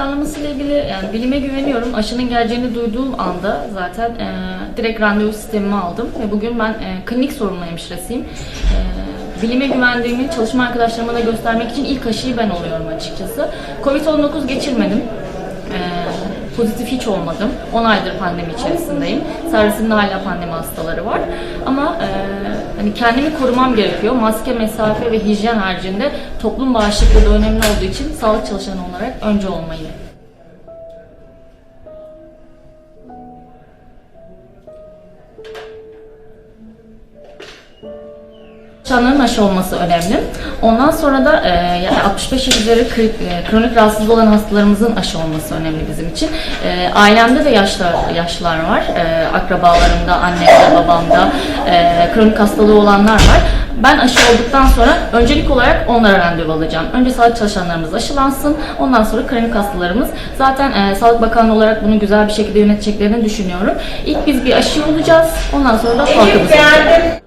planlaması ile ilgili yani bilime güveniyorum. Aşının geleceğini duyduğum anda zaten e, direkt randevu sistemimi aldım ve bugün ben e, klinik sorumlu hemşiresiyim. E, bilime güvendiğimi çalışma arkadaşlarıma da göstermek için ilk aşıyı ben oluyorum açıkçası. Covid-19 geçirmedim. E, pozitif hiç olmadım. 10 aydır pandemi içerisindeyim. Servisimde hala pandemi hastaları var. Ama e, hani kendimi korumam gerekiyor. Maske, mesafe ve hijyen haricinde toplum bağışıklığı da önemli olduğu için sağlık çalışanı olarak önce olmayı Çanların aşı olması önemli. Ondan sonra da e, yani 65 yaş üzeri kri- e, kronik rahatsızlığı olan hastalarımızın aşı olması önemli bizim için. E, ailemde de yaşlar, yaşlılar var. E, akrabalarımda, annemde, babamda e, kronik hastalığı olanlar var. Ben aşı olduktan sonra öncelik olarak onlara randevu alacağım. Önce sağlık çalışanlarımız aşılansın. Ondan sonra kronik hastalarımız. Zaten e, Sağlık Bakanlığı olarak bunu güzel bir şekilde yöneteceklerini düşünüyorum. İlk biz bir aşı olacağız. Ondan sonra da halkımız olacak.